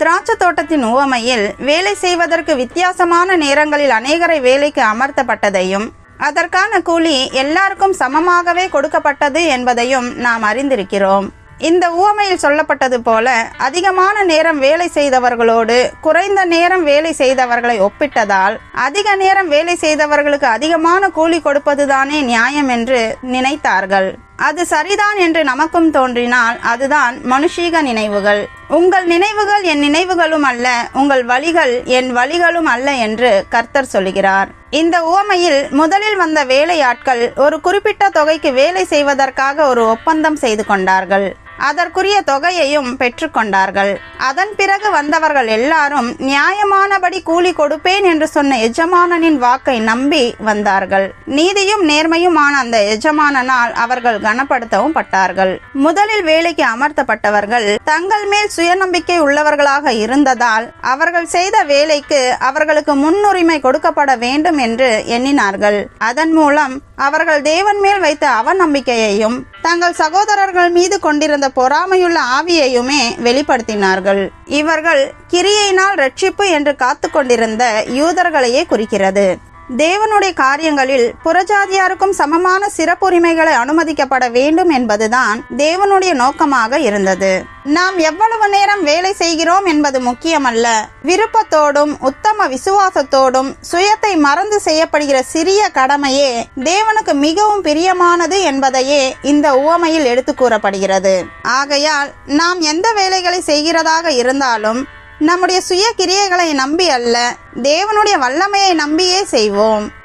திராட்சை தோட்டத்தின் உவமையில் வேலை செய்வதற்கு வித்தியாசமான நேரங்களில் அநேகரை வேலைக்கு அமர்த்தப்பட்டதையும் அதற்கான கூலி எல்லாருக்கும் சமமாகவே கொடுக்கப்பட்டது என்பதையும் நாம் அறிந்திருக்கிறோம். இந்த உவமையில் சொல்லப்பட்டது போல அதிகமான நேரம் வேலை செய்தவர்களோடு குறைந்த நேரம் வேலை செய்தவர்களை ஒப்பிட்டதால் அதிக நேரம் வேலை செய்தவர்களுக்கு அதிகமான கூலி கொடுப்பதுதானே நியாயம் என்று நினைத்தார்கள். அது சரிதான் என்று நமக்கும் தோன்றினால் அதுதான் மனுஷீக நினைவுகள். உங்கள் நினைவுகள் என் நினைவுகளும் அல்ல உங்கள் வழிகள் என் வழிகளும் அல்ல என்று கர்த்தர் சொல்கிறார். இந்த உவமையில் முதலில் வந்த வேலையாட்கள் ஒரு குறிப்பிட்ட தொகைக்கு வேலை செய்வதற்காக ஒரு ஒப்பந்தம் செய்து கொண்டார்கள். அதற்குரிய தொகையையும் பெற்றுக்கொண்டார்கள். அதன் பிறகு வந்தவர்கள் எல்லாரும் நியாயமானபடி கூலி கொடுப்பேன் என்று சொன்ன எஜமானனின் வாக்கை நம்பி வந்தார்கள். நீதியும் நேர்மையுமான அந்த எஜமானனால் அவர்கள் கனப்படுத்தவும் பட்டார்கள். முதலில் வேலைக்கு அமர்த்தப்பட்டவர்கள் தங்கள் மேல் சுயநம்பிக்கை உள்ளவர்களாக இருந்ததால் அவர்கள் செய்த வேலைக்கு அவர்களுக்கு முன்னுரிமை கொடுக்கப்பட வேண்டும் என்று எண்ணினார்கள். அதன் மூலம் அவர்கள் தேவன் மேல் வைத்த அவநம்பிக்கையையும் தங்கள் சகோதரர்கள் மீது கொண்டிருந்த பொறாமையுள்ள ஆவியையுமே வெளிப்படுத்தினார்கள். இவர்கள் கிரியையினால் ரட்சிப்பு என்று காத்து கொண்டிருந்த யூதர்களையே குறிக்கிறது. தேவனுடைய காரியங்களில் புறஜாதியாருக்கும் சமமான சிறப்புரிமைகளை அனுமதிக்கப்பட வேண்டும் என்பதுதான் தேவனுடைய நோக்கமாக இருந்தது. நாம் எவ்வளவு நேரம் வேலை செய்கிறோம் என்பது முக்கியமல்ல. விருப்பத்தோடும் உத்தம விசுவாசத்தோடும் சுயத்தை மறந்து செய்யப்படுகிற சிறிய கடமையே தேவனுக்கு மிகவும் பிரியமானது என்பதையே இந்த உவமையில் எடுத்து கூறப்படுகிறது. ஆகையால் நாம் எந்த வேலைகளை செய்கிறதாக இருந்தாலும் நம்முடைய சுய கிரியைகளை நம்பி அல்ல தேவனுடைய வல்லமையை நம்பியே செய்வோம்.